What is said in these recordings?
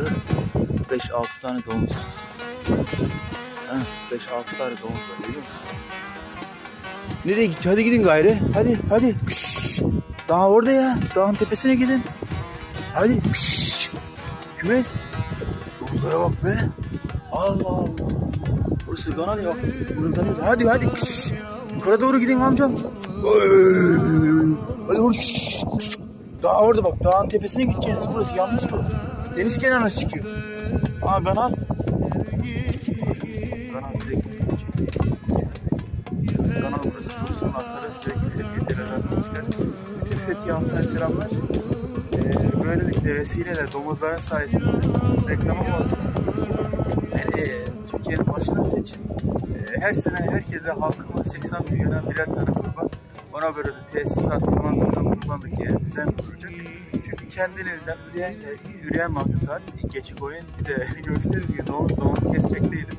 Musun? 5-6 tane domuz. Ha, 5-6 tane domuz var görüyor musun? Nereye gideceğiz? Hadi gidin gayrı. Hadi hadi. Dağ orada ya. Dağın tepesine gidin. Hadi. Kümes. Domuzlara bak be. Allah Allah. Burası kanal ya. Buradan hadi hadi. Kış. Yukarı doğru gidin amcam. Hadi orada. Dağ orada bak. Dağın tepesine gideceğiz. Burası yanlış bu. Deniz kenarına çıkıyor. Aa Fethiye halkına selamlar. Ee, böylelikle vesileyle domuzların sayesinde reklamım olsun. Yani, e, Türkiye'nin başına seçin. E, her sene herkese halkıma 80 milyona birer tane kurban. Ona göre de tesisat falan kurbanlık yeri düzen kuracak. Kendilerinden üreyen, üreyen mahluklar, geçi koyun bir de gördüğünüz gibi domuz domuz kesecek değilim.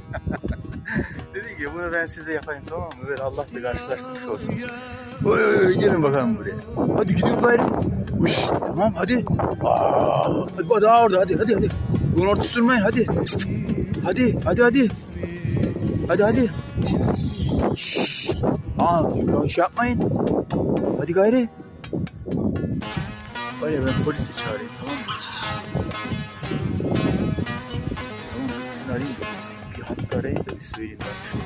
Dedi ki bunu ben size yapayım tamam mı? Böyle Allah da karşılaştırmış olsun. Oy oy oy gelin bakalım buraya. Hadi gidiyoruz gayrı. Uş, tamam hadi. Aa, hadi daha orada hadi hadi hadi. Bunu orta sürmeyin hadi. Hadi hadi hadi. Hadi hadi. Şşş. Aa yanlış yapmayın. Hadi gayrı. Var ya ben polisi çağırayım tamam mı? Tamam birisini arayayım da bir hatta arayayım da bir söyleyeyim ben.